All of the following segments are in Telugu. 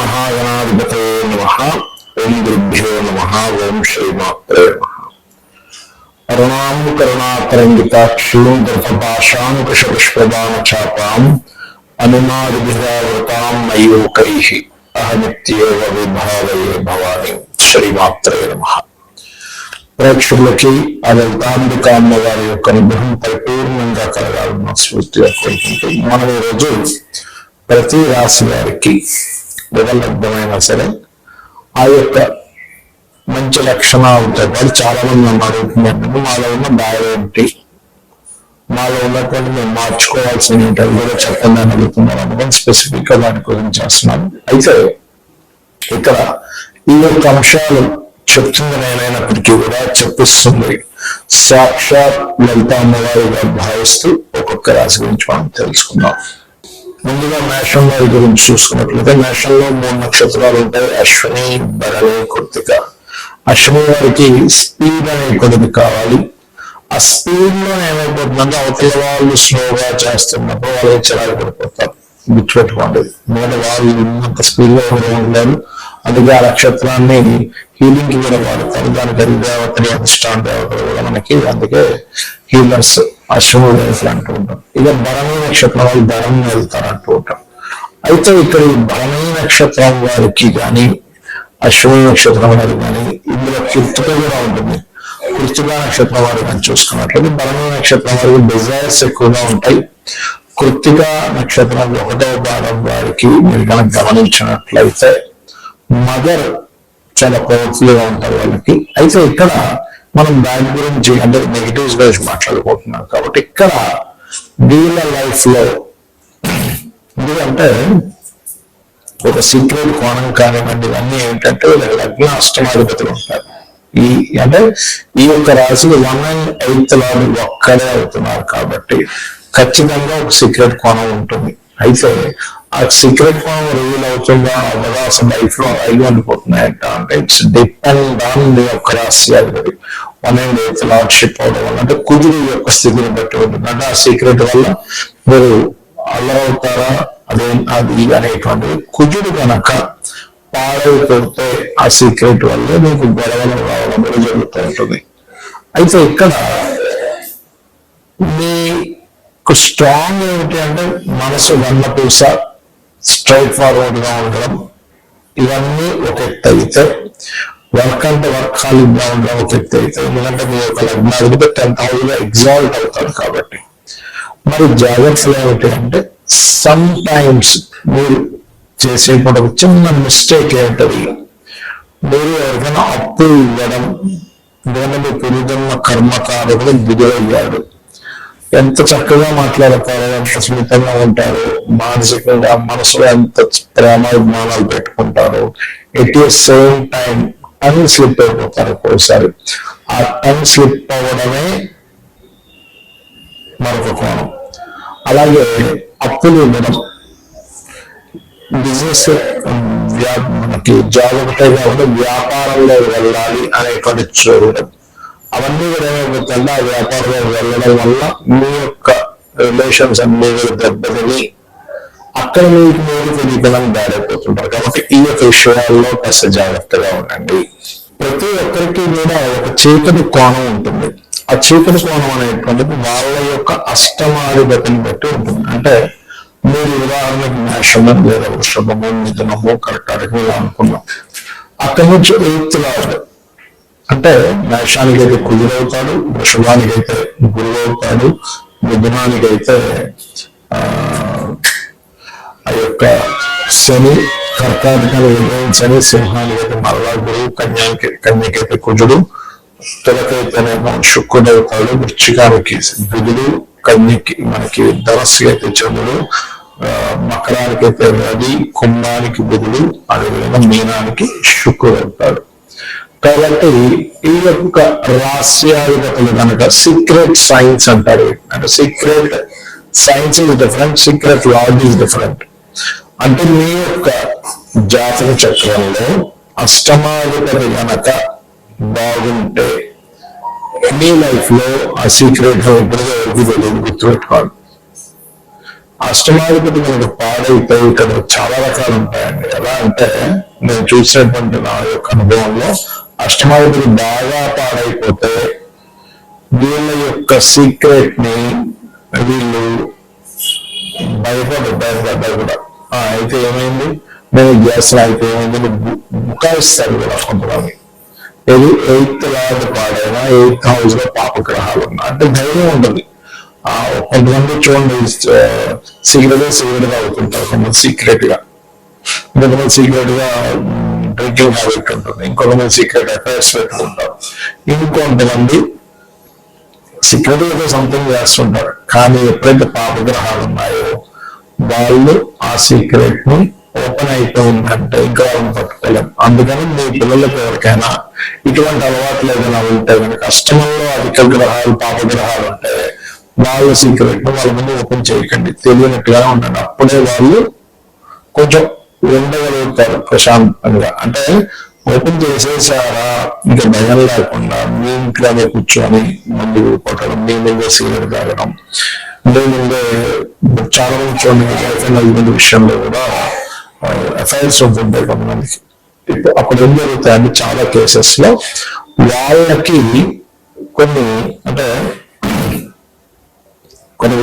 మహాగణాధిపతే నమ. ఓం గురుభ్యో నమ. ఓం శ్రీమాత్రే నమ. అరుణాం కరుణాతరంగితాక్షీం గర్భపాశాంకుశపుష్పదాన చాపాం అనుమాదిభిరావృతాం మయూకై అహమిత్యేవ విభావయే భవాని. శ్రీమాత్రే నమ. ప్రేక్షకులకి ఆ లలితాంబిక అమ్మవారి యొక్క అనుగ్రహం పరిపూర్ణంగా కలగాలని స్ఫూర్తిగా కోరుకుంటూ మనం ఈరోజు ప్రతి రాశి వారికి వివలబ్ధమైనా సరే ఆ యొక్క మంచి లక్షణాలతో పాటు చాలా మంది నన్ను మాలో ఉన్న బాధ ఏంటి? మాలో ఉన్నటువంటి మేము మార్చుకోవాల్సిన ఏంటి? కూడా చెప్పండి అని అడుగుతున్నాను. అనుకుని స్పెసిఫిక్గా దాని గురించి చేస్తున్నాను. అయితే ఇక్కడ ఈ యొక్క అంశాలు చెప్తుంది నేనైనప్పటికీ కూడా చెప్పిస్తుంది. సాక్షాత్ లలిత అమ్మవారిగా భావిస్తూ ఒక్కొక్క రాశి గురించి మనం తెలుసుకుందాం. ముందుగా మేషం వారి గురించి చూసుకున్నట్లయితే మేషంలో మూడు నక్షత్రాలు ఉంటాయి. అశ్విని భరణి కృతిక అశ్విని వారికి స్పీడ్ అనేది కొద్దిగా కావాలి. ఆ స్పీడ్లో ఏమైపోతుందంటే అవతల వాళ్ళు స్లోగా చేస్తున్నప్పుడు వాళ్ళు చిరాకు పడిపోతారు. గుర్తుపెట్టుకోండి. ఎందుకంటే వాళ్ళు ఉన్నంత స్పీడ్గా ఎవరు ఉండలేరు. అందుకే ఆ నక్షత్రాన్ని హీలింగ్కి కూడా వాడతారు. దానికి అది దేవతని అధిష్టాన దేవతలు కూడా మనకి అందుకే హీలర్స్ అశ్వములు అంటూ ఉంటాం. ఇక భరణి నక్షత్రం వాళ్ళు ధనం వెళ్తారు అంటూ ఉంటాం. అయితే ఇక్కడ ఈ భరణి నక్షత్రం వారికి కానీ అశ్విని నక్షత్రం వారికి కానీ ఇందులో కీర్తిక కూడా ఉంటుంది. కృతిక నక్షత్రం వారు కానీ చూసుకున్నట్లయితే భరణి నక్షత్రం వారికి డిజైర్స్ ఎక్కువగా ఉంటాయి. కృతిక నక్షత్రం ఒకటో భాగం వారికి మీరు కనుక గమనించినట్లయితే మదర్ చాలా పవర్ఫుల్గా ఉంటారు వాళ్ళకి. అయితే ఇక్కడ మనం దాని గురించి అంటే నెగిటివ్స్ గురించి మాట్లాడుకుంటున్నాం కాబట్టి ఇక్కడ వీళ్ళ లైఫ్లో ఎందుకంటే ఒక సీక్రెట్ కోణం కానివ్వండి ఇవన్నీ ఏంటంటే వీళ్ళకి లగ్న అష్టమాధిపతులు ఉంటారు. ఈ అంటే ఈ యొక్క రాశి వన్ అండ్ ఎయిత్ లాడు ఒక్కడే అవుతున్నారు కాబట్టి ఖచ్చితంగా ఒక సీక్రెట్ కోణం ఉంటుంది. అయితే ఆ సీక్రెట్ ఫామ్ రివీల్ అవుతుందా? అవ్వదా అసలు లైఫ్లో అయ్యి ఉండిపోతున్నాయంట. అంటే ఇట్స్ డిపెండ్ ఆన్ ది యొక్క రాశి అధిపతి వన్ లార్డ్షిప్ అవడం వల్ల అంటే కుదురు యొక్క స్థితిని బట్టి ఉంటుంది అంటే ఆ సీక్రెట్ వల్ల మీరు అల్లరవుతారా? అదే అది అనేటువంటి కుజుడు కనుక పాడైపోతే ఆ సీక్రెట్ వల్ల మీకు గొడవలు రావడం కూడా జరుగుతూ ఉంటుంది. అయితే ఇక్కడ మీకు స్ట్రాంగ్ ఏమిటి అంటే మనసు వన్నపూస స్ట్రైట్ ఫార్వర్డ్గా ఉండడం. ఇవన్నీ ఒక ఎత్తు అయితే వర్క్ అంటే వర్క్ ఖాళీగా ఉండడం ఒక ఎత్తు అయితే ఎందుకంటే మీ యొక్క లగ్నాధిపతి టెన్త్ హౌస్లో ఎగ్జాల్ట్ అవుతారు కాబట్టి. మరి జాగ్రత్తలు ఏమిటి అంటే సమ్ టైమ్స్ మీరు చేసేటువంటి ఒక చిన్న మిస్టేక్ ఏంటది మీరు ఎవరికైనా అప్పు ఇవ్వడం లేదా మీ పురుదున్న కర్మకారుడు దిగులయ్యాడు ఎంత చక్కగా మాట్లాడతారు ఎంత సున్నితంగా ఉంటారు మానసికంగా మనసులో ఎంత ప్రేమాభిమానాలు పెట్టుకుంటారు at the same time tongue slip అయిపోతారు ఒక్కోసారి. ఆ టంగ్ స్లిప్ అవ్వడమే మరొక కోణం. అలాగే అప్పులు ఇవ్వడం. బిజినెస్ మనకి జాబ్ ఒకటే కాకుండా వ్యాపారంలో వెళ్ళాలి అనేటువంటి చూడడం అవన్నీ కూడా ఏమైపోతుందంటే ఆ వ్యాపారంలో వెళ్ళడం వల్ల మీ యొక్క రిలేషన్స్ అన్ని కూడా దెబ్బతిని అక్కడ మీకు మీరు తెలియకుండా దాడైపోతుంటారు కాబట్టి ఈ యొక్క విషయాల్లో కాస్త జాగ్రత్తగా ఉండండి. ప్రతి ఒక్కరికి కూడా ఒక చీకటి కోణం ఉంటుంది. ఆ చీకటి కోణం అనేటువంటిది వాళ్ళ యొక్క అష్టమాధిపతిని బట్టి ఉంటుంది. అంటే మీరు ఉదాహరణకి మేషము లేదా వృషభము మిథునము కర్కాటకం ఇలా అనుకున్నాం. అక్కడి నుంచి ఎయిత్ లార్డ్ అంటే మేషానికి అయితే కుదురవుతాడు వృషభానికి అయితే గురువు అవుతాడు అయితే ఆ యొక్క శని కర్కాటకాలు ఉదయం సింహానికైతే సింహానికి అయితే మరలా గురువు కన్యాకి కన్యకైతే కుజుడు తులకైతేనేమో శుక్రుడు అవుతాడు వృచ్చికానికి బుధుడు కన్యకి మనకి ధనస్సు అయితే చంద్రుడు ఆ, మకరానికి అయితే రవి కుంభానికి బుధుడు అదేవిధంగా మీనానికి శుక్రుడు అవుతాడు కాబట్టి ఈ యొక్క రహస్యాధిపతులు కనుక సీక్రెట్ సైన్స్ అంటారు. అంటే secret science is different secret lord is different అంటే మీ యొక్క జాతక చక్రంలో అష్టమాధిపతి కనుక బాగుంటే మీ లైఫ్లో ఆ సీక్రెట్ ఇప్పుడు ఎవరికి తెలియదు గుర్తుపెట్టుకోవాలి. అష్టమాధిపతి కనుక పాడైతే ఇక్కడ చాలా రకాలు ఉంటాయండి. ఎలా అంటే నేను చూసినటువంటి నా యొక్క అనుభవంలో అష్టమాధిపతి బాగా పాడైపోతే వీళ్ళ యొక్క సీక్రెట్ని వీళ్ళు భయపడ్డారు భయపడ్డారు కూడా. ఆ, అయితే ఏమైంది? నేను గ్యాస్ అయితే ఏమైంది? బుకాయిస్తారు కూడా కొంతమంది. ఇది ఎయిత్ లార్డ్ పాడైనా ఎయిత్ హౌస్లో పాపగ్రహాలు ఉన్నా. అంటే ధైర్యం ఉంటుంది. ఆ కొంతమంది చూడండి సిగరెట్ సిగరెట్ అవుతుంటారు కొంతమంది సీక్రెట్గా. ఇంకొంతమంది సీక్రెట్గా డ్రింకింగ్ హ్యాబిట్ ఉంటుంది ఇంకొంతమంది సీక్రెట్ అఫైర్స్ పెట్టుకుంటారు ఇంకొంతమంది సీక్రెట్గా సంథింగ్ చేస్తుంటారు. కానీ ఎప్పుడైతే పాపగ్రహాలు ఉన్నాయో వాళ్ళు ఆ సీక్రెట్ని ఓపెన్ అయిపోయిందంటే ఇంకా వాళ్ళని పట్టుకోలేం. అందుకని మీ పిల్లలకు ఎవరికైనా ఇటువంటి అలవాట్లు ఏదైనా ఉంటే కనుక అష్టమంలో అధిక గ్రహాలు పాపగ్రహాలు ఉంటే వాళ్ళ సీక్రెట్ను వాళ్ళ ముందు ఓపెన్ చేయకండి. తెలియనట్టుగా ఉండండి. అప్పుడే వాళ్ళు కొంచెం ఉండగలుగుతారు ప్రశాంతంగా. అంటే ఓపెన్ చేసేసారా? ఇంకా భయం లేకుండా మీ ఇంట్లోనే కూర్చొని మందు కొట్టడం మీ ముందే సిగరెట్ తాగడం మీ ముందే చాలా మంది చూడండి హస్బెండ్ విషయంలో కూడా ఎఫ్ఐఆర్స్ ఉంటుంటాయి కొంతమందికి. ఇప్పుడు అప్పుడు ఏం జరుగుతాయంటే చాలా కేసెస్లో వాళ్ళకి కొన్ని అంటే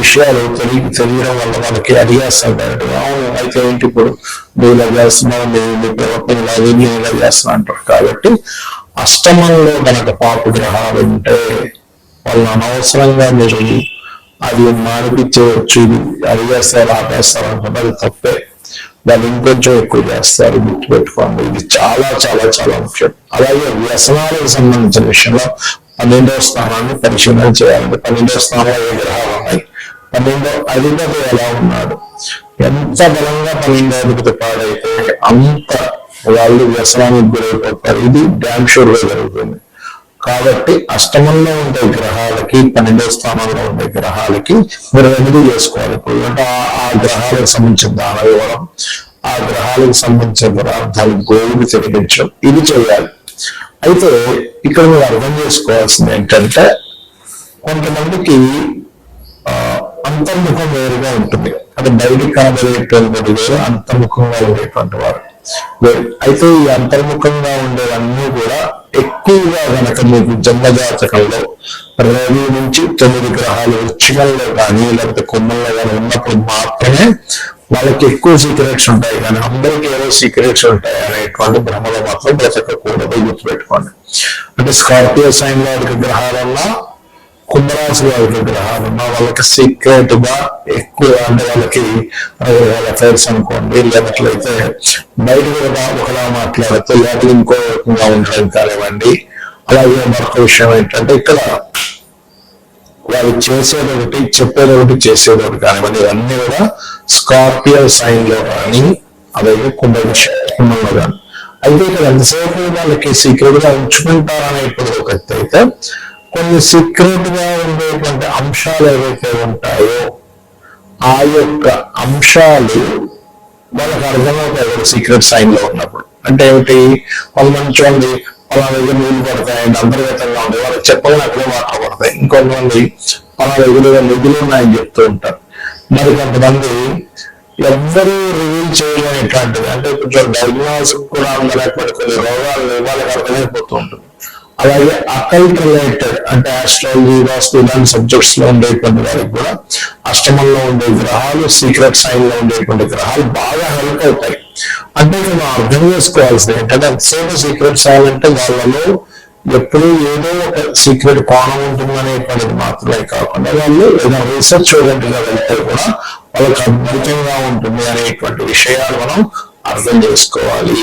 విషయాలు తెలియ తెలియడం వల్ల మనకి అడిగేస్తుంటారు అవును అయితే ఏంటి ఇప్పుడు నువ్వు ఇలా చేస్తున్నావు నువ్వు నీ ప్రవర్తన ఇలా ఉంది, నేను ఇలా చేస్తున్నా అంటారు. కాబట్టి అష్టమంలో కనుక పాపు గ్రహాలు ఉంటే వాళ్ళు అనవసరంగా మీరు అది మానిపించవచ్చు ఇది అడిగేస్తారు ఆపేస్తారు అనుకుంటే అది తప్పే. వాళ్ళు ఇంకొంచెం ఎక్కువ చేస్తారు గుర్తుపెట్టుకోండి. ఇది చాలా చాలా చాలా ముఖ్యం. అలాగే వ్యసనాలకు సంబంధించిన విషయంలో పన్నెండవ స్థానాన్ని పరిశీలన చేయాలి. పన్నెండవ స్థానంలో ఏ గ్రహాలు ఉన్నాయి? పన్నెండో అధిపతి ఎలా ఉన్నాడు? ఎంత బలంగా పన్నెండో అధిపతి పాడైతే అంత వాళ్ళు వ్యసనానికి గురైపోతారు. ఇది డ్యామ్ షూర్ జరుగుతుంది. కాబట్టి అష్టమంలో ఉండే గ్రహాలకి పన్నెండవ స్థానంలో ఉండే గ్రహాలకి మీరు రెమెడీ చేసుకోవాలి. ఇప్పుడు అంటే ఆ- గ్రహాలకు సంబంధించిన దాన వివరం ఆ గ్రహాలకు సంబంధించిన పదార్థాలు గోవులు తినిపించడం ఇది చేయాలి. అయితే ఇక్కడ మీరు అర్థం చేసుకోవాల్సింది ఏంటంటే కొంతమందికి ఆ, అంతర్ముఖం వేరుగా ఉంటుంది అంటే బయటికి కనబడేటువంటి వేరు అంతర్ముఖంగా ఉండేటువంటి వారు వేరు. అయితే ఈ అంతర్ముఖంగా ఉండేవన్నీ కూడా ఎక్కువగా గనక మీకు జన్మజాతకంలో రవి నుంచి తొమ్మిది గ్రహాలు వృచ్చికంలో కానీ లేకపోతే కొమ్మల్లో కానీ ఉన్నప్పుడు మాత్రమే వాళ్ళకి ఎక్కువ సీక్రెట్స్ ఉంటాయి కానీ అందరికీ ఏదో సీక్రెట్స్ ఉంటాయి అనేటువంటి భ్రమలో మాత్రం బ్రతకకూడదు గుర్తుపెట్టుకోండి. అంటే స్కార్పియో సైన్ వారికి గ్రహాలన్నా కుంభరాశి వారికి గ్రహాలు వాళ్ళకి సీక్రెట్గా ఎక్కువ అంటే వాళ్ళకి వాళ్ళ అఫైర్స్ అనుకోండి లేనట్లయితే బయట కూడా ఒకలా మాట్లాడితే లోపల ఇంకో రకంగా ఉండడం కానివ్వండి. అలాగే మరొక విషయం ఏంటంటే ఇక్కడ వాళ్ళు చేసేది ఒకటి చెప్పేది ఒకటి చేసేది ఒకటి కానివ్వండి. ఇవన్నీ కూడా స్కార్పియో సైన్లో కానీ అలాగే కుంభ కుంభంలో కానీ అయితే ఇక్కడ ఎంతసేపు వాళ్ళకి సీక్రెట్గా ఉంచుకుంటారనేటువంటి ఒక అయితే కొన్ని సీక్రెట్గా ఉండేటువంటి అంశాలు ఏవైతే ఉంటాయో ఆ యొక్క అంశాలు వాళ్ళకి అర్థమవుతాయి. సీక్రెట్ సైన్లో ఉన్నప్పుడు అంటే ఏమిటి? వాళ్ళు మంచి పలా దగ్గర నీళ్ళు పడతాయండి అంతర్గతంగా ఉంటాయి. వాళ్ళకి చెప్పగానే అక్కడే వాటర్ పడతాయి ఇంకొంతమంది పలా దగ్గర నిధులు ఉన్నాయని చెప్తూ ఉంటారు. మరి కొంతమంది ఎవ్వరూ రివీల్ చేయలేనటువంటిది అంటే కొంచెం డయాగ్నోస్ కూడా ఉండలేకపోతే కొన్ని రోగాలు వాళ్ళకి అర్థమైపోతూ ఉంటుంది. అలాగే అకల్ట్ రిలేటెడ్ అంటే ఆస్ట్రాలజీ వాస్తు ఇలాంటి సబ్జెక్ట్స్లో ఉండేటువంటి వారికి కూడా అష్టమంలో ఉండే గ్రహాలు సీక్రెట్ సైన్లో ఉండేటువంటి గ్రహాలు బాగా హెల్ప్ అవుతాయి. అంటే మనం అర్థం చేసుకోవాల్సింది ఏంటంటే ఎంతసేపు సీక్రెట్ సైన్ అంటే వాళ్ళలో ఎప్పుడూ ఏదో ఒక సీక్రెట్ కోణం ఉంటుందనేటువంటిది మాత్రమే కాకుండా వాళ్ళు ఏదైనా రీసెర్చ్ ఓరియంటెడ్ వెళ్తే కూడా వాళ్ళకి అద్భుతంగా ఉంటుంది అనేటువంటి విషయాలు మనం అర్థం చేసుకోవాలి.